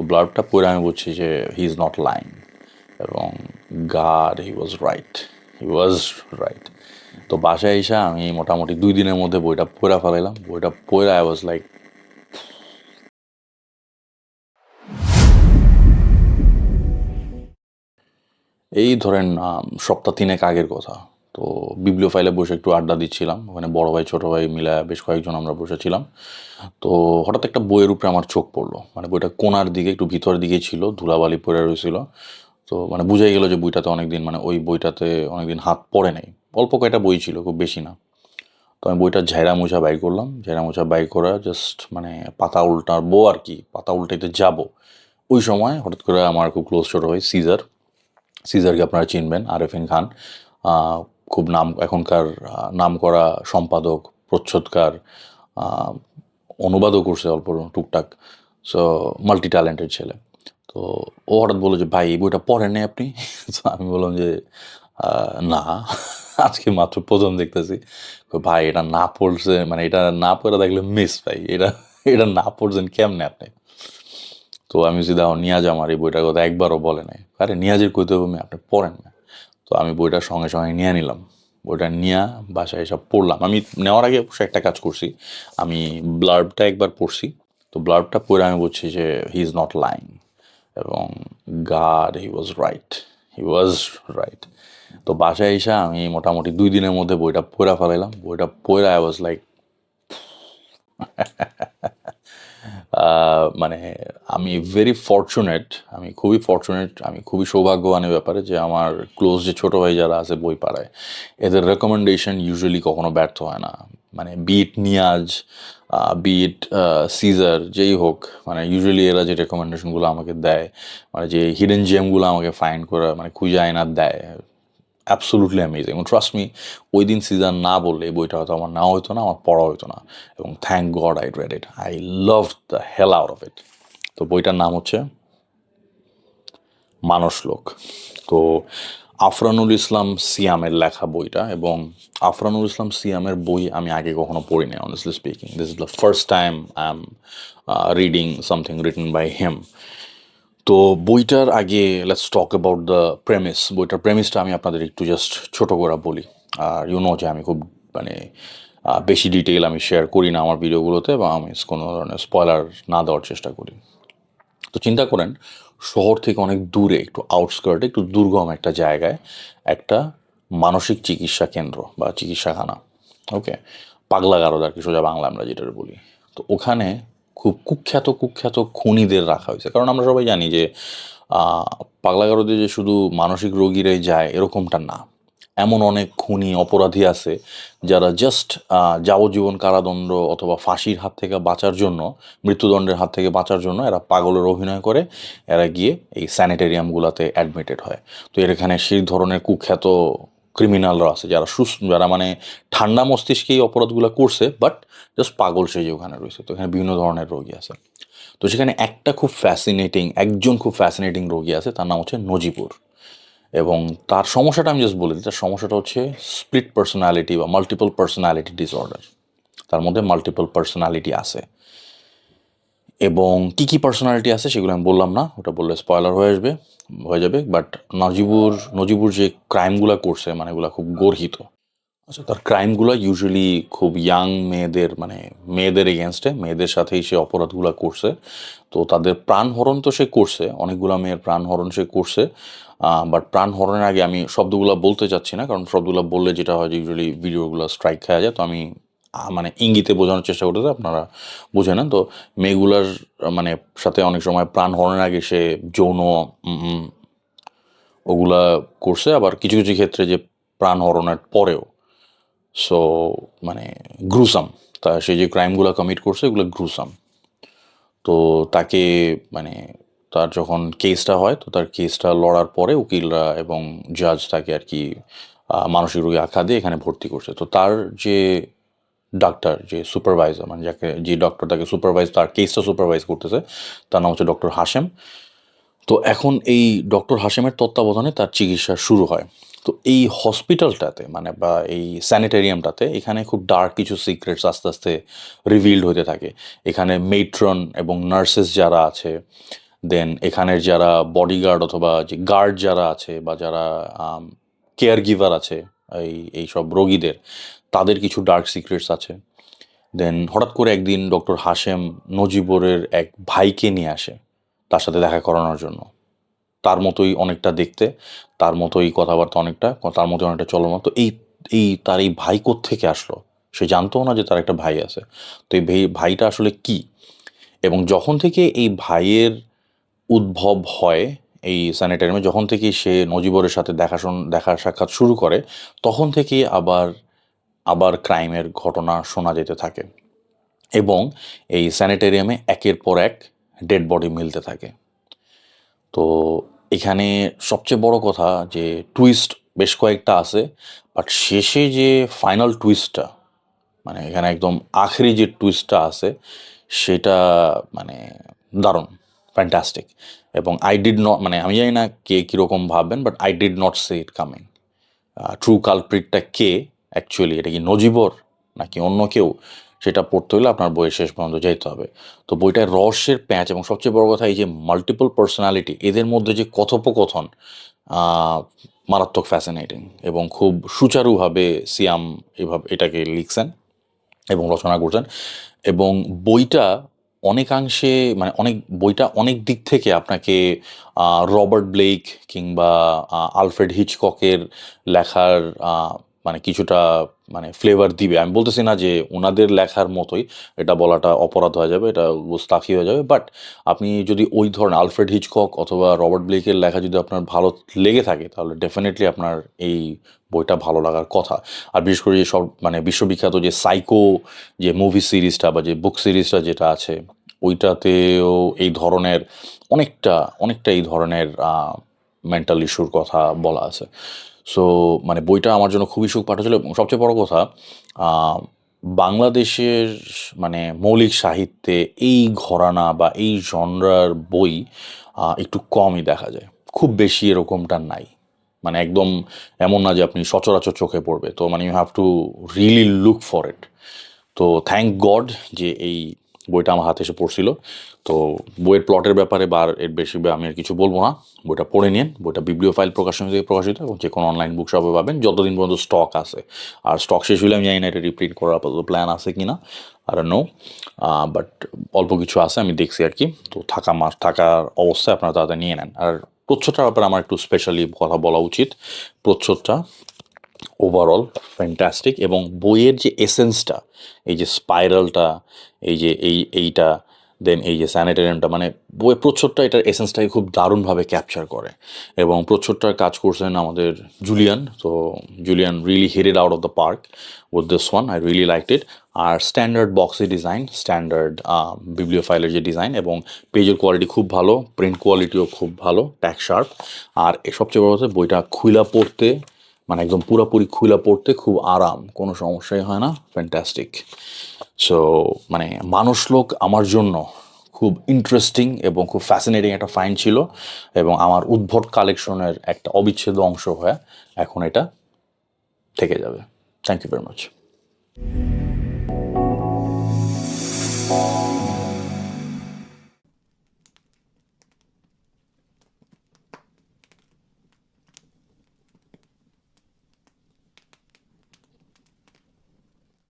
তো ব্লাডটা পড়ে আমি বলছি যে হি ইজ নট লাইং এবং god he was right he was right তো বাসায় এসে আমি মোটামুটি দুই দিনের মধ্যে বইটা পড়ে ফেলাইলাম। বইটা পড়ে আই ওয়াজ লাইক এই ধরেন সপ্তাহ তিনেক আগের কথা। তো বিবলিও ফাইলে বসে একটু আড্ডা দিচ্ছিলাম। ওখানে বড় ভাই, ছোটো ভাই মিলে বেশ কয়েকজন আমরা বসেছিলাম। তো হঠাৎ একটা বইয়ের উপরে আমার চোখ পড়ল। মানে বইটা কোনার দিকে, একটু ভিতর দিকে ছিল, ধুলাবালি পড়ে রয়েছিল তো মানে বুঝাই গেল যে বইটাতে অনেকদিন মানে ওই বইটাতে অনেকদিন হাত পড়ে নাই। অল্প কয়টা বই ছিল, খুব বেশি না। তো আমি বইটা ঝেড়া মোছা বাই করলাম। ঝাইরা মোছা বাই করা জাস্ট মানে পাতা উল্টাবো আর কি, পাতা উল্টাইতে যাব। ওই সময় হঠাৎ করে আমার খুব ক্লোজ ছোটো ভাই সিজার সিজারকে আপনারা চিনবেন, আরেফিন খান। খুব নাম এখনকার আহ, নামকরা সম্পাদক প্রচ্ছদকার অনুবাদও করছে অল্প টুকটাক সো মাল্টি ট্যালেন্টেড ছেলে। তো ও হঠাৎ বলল যে ভাই এই বইটা পড়েন নাই আপনি? আমি বললাম যে না। আজকে মাত্র প্রথম দেখতেছি। ভাই এটা না পড়ছে মানে এটা না পড়ে দেখলে মিস ভাই এটা এটা না পড়ছেন কেমনে আপনি? তো আমি সিধা নিয়াজ আমার এই বইটার কথা একবারও বলে নাই। আরে নিয়াজের কইতে আপনি পড়েন না। তো আমি বইটা সঙ্গে সঙ্গে নিয়ে নিলাম। বইটা নিয়ে বাসায় এসব পড়লাম। আমি নেওয়ার আগে একটা কাজ করছি। আমি ব্লার্বটা একবার পড়ছি। তো ব্লার্বটা পড়ে আমি বলছি যে হি ইজ নট লাইং এবং god he was right he was right তো বাসায় এসে আমি মোটামুটি দুই দিনের মধ্যে বইটা পড়ে ফেলাইলাম। বইটা পড়ে আই ওয়াজ লাইক মানে আমি ভেরি ফর্চুনেট আমি খুবই ফর্চুনেট আমি খুবই সৌভাগ্যবানের ব্যাপারে যে আমার ক্লোজ যে ছোটো ভাই যারা আছে বই পাড়ায়, এদের রেকমেন্ডেশন ইউজুয়ালি কখনো ব্যর্থ হয় না। মানে বিট নিয়াজ বিট সিজার যেই হোক মানে ইউজুয়ালি এরা যে রেকমেন্ডেশনগুলো আমাকে দেয় মানে যে হিডেন জেমগুলো আমাকে ফাইন্ড করে মানে খুঁজে আয়না দেয় অ্যাবসোলুটলি অ্যামেজিং এবং ট্রাস্ট মি ওই দিন সিজন না বললে এই বইটা হয়তো আমার নেওয়া হতো না, আমার পড়া হতো না। এবং thank god I read it I love the hell out of it তো বইটার নাম হচ্ছে মানস লোক তো আফরানুল ইসলাম সিয়ামের লেখা বইটা এবং আফরানুল ইসলাম সিয়ামের বই আমি আগে কখনো পড়িনি honestly speaking this is the first time I am reading something written by him তো বইটার আগে let's talk about the premise বইটার প্রেমিসটা আমি আপনাদের একটু জাস্ট ছোটো করে বলি। আর ইউ নো যে আমি খুব মানে বেশি ডিটেইল আমি শেয়ার করি না আমার ভিডিওগুলোতে বা আমি কোনো ধরনের স্পয়লার না দেওয়ার চেষ্টা করি। তো চিন্তা করেন, শহর থেকে অনেক দূরে, একটু আউটস্কার্টে একটু দুর্গম একটা জায়গায় একটা মানসিক চিকিৎসা কেন্দ্র বা চিকিৎসাখানা। ওকে পাগলা গারদ আর কি সোজা বাংলা আমরা যেটা বলি। তো ওখানে খুব কুখ্যাত কুখ্যাত খুনিদের রাখা হয়েছে। কারণ আমরা সবাই জানি যে আহ, পাগলা গারদে যে শুধু মানসিক রোগীরাই যায় এরকমটা না। এমন অনেক খুনি অপরাধী আছে যারা জাস্ট যাবজ্জীবন কারাদণ্ড অথবা ফাঁসির হাত থেকে বাঁচার জন্য মৃত্যুদণ্ডের হাত থেকে বাঁচার জন্য এরা পাগলের অভিনয় করে। এরা গিয়ে এই স্যানিটেরিয়ামগুলোতে অ্যাডমিটেড হয়। তো এখানে সেই ধরনের কুখ্যাত ক্রিমিনালরা আছে, যারা সুস্থ, যারা মানে ঠান্ডা মস্তিষ্কে এই অপরাধগুলো করছে বাট জাস্ট পাগল সেজে ওখানে রয়েছে। তো এখানে বিভিন্ন ধরনের রোগী আছে। তো সেখানে একটা খুব ফ্যাসিনেটিং একজন খুব ফ্যাসিনেটিং রোগী আছে, তার নাম হচ্ছে নজিপুর এবং তার সমস্যাটা আমি জাস্ট বলে দিই, তার সমস্যাটা হচ্ছে স্প্লিট পার্সোনালিটি বা মাল্টিপল পার্সোনালিটি ডিসঅর্ডার তার মধ্যে মাল্টিপল পার্সোনালিটি আছে। এবং কী কী পার্সোনালিটি আছে সেগুলো আমি বললাম না, ওটা বললে স্পয়লার হয়ে আসবে। হয়ে যাবে বাট নজিবুর নজিবুর যে ক্রাইমগুলো করছে মানে এগুলো খুব গর্হিত। আচ্ছা তার ক্রাইমগুলো ইউজুয়ালি খুব ইয়াং মেয়েদের মানে মেয়েদের এগেনস্টে মেয়েদের সাথেই সে অপরাধগুলো করছে। তো তাদের প্রাণহরণ তো সে করছে, অনেকগুলো মেয়ের প্রাণহরণ সে করছে। বাট প্রাণহরণের আগে আমি শব্দগুলো বলতে চাচ্ছি না, কারণ শব্দগুলো বললে যেটা হয় যে ইউজুয়ালি ভিডিওগুলো স্ট্রাইক খাওয়া যায়, তো আমি মানে ইঙ্গিতে বোঝানোর চেষ্টা করতেছে, আপনারা বুঝে নেন। তো মেয়েগুলার মানে সাথে অনেক সময় প্রাণহরণের আগে সে যৌন ওগুলা করছে। আবার কিছু কিছু ক্ষেত্রে যে প্রাণহরণের পরেও, সো মানে গ্রুসাম তা সে যে ক্রাইমগুলো কমিট করছে, এগুলো গ্রুসাম তো তাকে মানে তার যখন কেসটা হয়, তো তার কেসটা লড়ার পরে উকিলরা এবং জাজ তাকে আর কি মানসিক রোগী আখ্যা দিয়ে এখানে ভর্তি করছে। তো তার যে ডাক্তার যে সুপারভাইজার মানে যাকে, যে ডক্টর তাকে সুপারভাইজ তার কেসটা সুপারভাইজ করতেছে, তার নাম হচ্ছে ডক্টর হাশেম। তো এখন এই ডক্টর হাশেমের তত্ত্বাবধানে তার চিকিৎসা শুরু হয়। তো এই হসপিটালটাতে মানে বা এই স্যানিটেরিয়ামটাতে এখানে খুব ডার্ক কিছু সিক্রেটস আস্তে আস্তে রিভিল্ড হতে থাকে। এখানে মেট্রন এবং নার্সেস যারা আছে দেন এখানের যারা বডিগার্ড অথবা যে গার্ড যারা আছে, বা যারা কেয়ার গিভার আছে এই এই সব রোগীদের। তাদের কিছু ডার্ক সিক্রেটস আছে। দেন হঠাৎ করে একদিন ডক্টর হাশেম নজিবরের এক ভাইকে নিয়ে আসে তার সাথে দেখা করানোর জন্য। তার মতোই অনেকটা দেখতে, তার মতোই কথাবার্তা অনেকটা, তার মতোই অনেকটা চলমান। তো এই এই তার এই ভাই থেকে আসলো? সে জানতো না যে তার একটা ভাই আছে। তো এই ভাই, ভাইটা আসলে কি? এবং যখন থেকে এই ভাইয়ের উদ্ভব হয় এই স্যানিটারিয়ামে যখন থেকে সে নজিবরের সাথে দেখাশোন, দেখা সাক্ষাৎ শুরু করে, তখন থেকেই আবার আবার ক্রাইমের ঘটনা শোনা যেতে থাকে। এবং এই স্যানিটেরিয়ামে একের পর এক ডেড বডি মিলতে থাকে। তো এখানে সবচেয়ে বড় কথা যে টুইস্ট বেশ কয়েকটা আছে বাট শেষে যে ফাইনাল টুইস্টটা মানে এখানে একদম আখেরি যে টুইস্টটা আছে, সেটা মানে দারুণ। ফ্যান্টাস্টিক এবং আই ডিড নট মানে আমি জানি না কে কীরকম ভাববেন but I did not see it coming true কালপ্রিটটা কে অ্যাকচুয়ালি এটা কি নজিবর নাকি অন্য কেউ? সেটা পড়তে হলে আপনার বইয়ের শেষ পর্যন্ত যেতে হবে। তো বইটার রহস্যের প্যাঁচ এবং সবচেয়ে বড় কথা এই যে মাল্টিপল পার্সোনালিটি এদের মধ্যে যে কথোপকথন মারাত্মক ফ্যাসিনেটিং এবং খুব সুচারুভাবে সিয়াম এভাবে এটাকে লিখছেন এবং রচনা করছেন এবং বইটা অনেকাংশে মানে অনেক বইটা অনেক দিক থেকে আপনাকে রবার্ট ব্লেক কিংবা আলফ্রেড হিচককের লেখার মানে কিছুটা মানে ফ্লেভার দিবে। আমি বলতেছি না যে ওনাদের লেখার মতোই এটা বলাটা অপরাধ হয়ে যাবে, এটা গুস্তাখি হয়ে যাবে বাট আপনি যদি ওই ধরনের আলফ্রেড হিচকক অথবা রবার্ট ব্লেকের লেখা যদি আপনার ভালো লেগে থাকে, তাহলে ডেফিনেটলি আপনার এই বইটা ভালো লাগার কথা। আর বিশেষ করে যে সব মানে বিশ্ববিখ্যাত যে সাইকো যে মুভি সিরিজটা বা যে বুক সিরিজটা যেটা আছে, ওইটাতেও এই ধরনের অনেকটা অনেকটা এই ধরনের মেন্টাল ইস্যুর কথা বলা আছে। সো মানে বইটা আমার জন্য খুবই সুখ পাঠাচ্ছিল এবং সবচেয়ে বড় কথা বাংলাদেশের মানে মৌলিক সাহিত্যে এই ঘরানা বা এই জনরার বই একটু কমই দেখা যায়। খুব বেশি এরকমটা নাই। মানে একদম এমন না যে আপনি সচরাচর চোখে পড়বে। তো মানে you have to really look for it তো থ্যাংক গড যে এই বইটা আমার হাতে এসে পড়ছিল। তো বইয়ের প্লটের ব্যাপারে বা এর বেশি আমি আর কিছু বলব না। বইটা পড়ে নিন। বইটা বিব্লিও ফাইল প্রকাশন থেকে প্রকাশিত এবং যে কোনো অনলাইন বুক শপে পাবেন। যতদিন পর্যন্ত স্টক আছে। আর স্টক শেষ হলে আমি জানি না এটা রিপ্রিন্ট করার আপাতত প্ল্যান আছে কি না আর নো বাট অল্প কিছু আছে, আমি দেখছি আর কি। তো থাকা মাস থাকার অবস্থায় আপনারা তাদের নিয়ে নেন। আর প্রচ্ছদটার ব্যাপারে আমার একটু স্পেশালি কথা বলা উচিত। প্রচ্ছদটা ওভারঅল ফ্যান্টাস্টিক এবং বইয়ের যে এসেন্সটা এই যে স্পাইরালটা এই যে, এই, এইটা দেন এই যে স্যানিটেরিয়ামটা মানে বইয়ের প্রচ্ছদটা এটার এসেন্সটাকে খুব দারুণভাবে ক্যাপচার করে এবং প্রচ্ছদটার কাজ করছেন আমাদের জুলিয়ান। তো Julian really headed out of the park with this one I really like it R standard বক্সের ডিজাইন স্ট্যান্ডার্ড বিবলিও ফাইলের যে ডিজাইন এবং পেজের কোয়ালিটি খুব ভালো প্রিন্ট কোয়ালিটিও খুব ভালো ট্যাক শার্প আর সবচেয়ে বড় হচ্ছে বইটা খুইলা পড়তে মানে একদম পুরোপুরি খুলে পড়তে খুব আরাম, কোনো সমস্যাই হয় না ফ্যান্টাস্টিক সো মানে মানুষ লোক আমার জন্য খুব ইন্টারেস্টিং এবং খুব ফ্যাসিনেটিং একটা ফাইন ছিল এবং আমার উদ্ভট কালেকশনের একটা অবিচ্ছেদ্য অংশ হয়ে এখন এটা থেকে যাবে। Thank you very much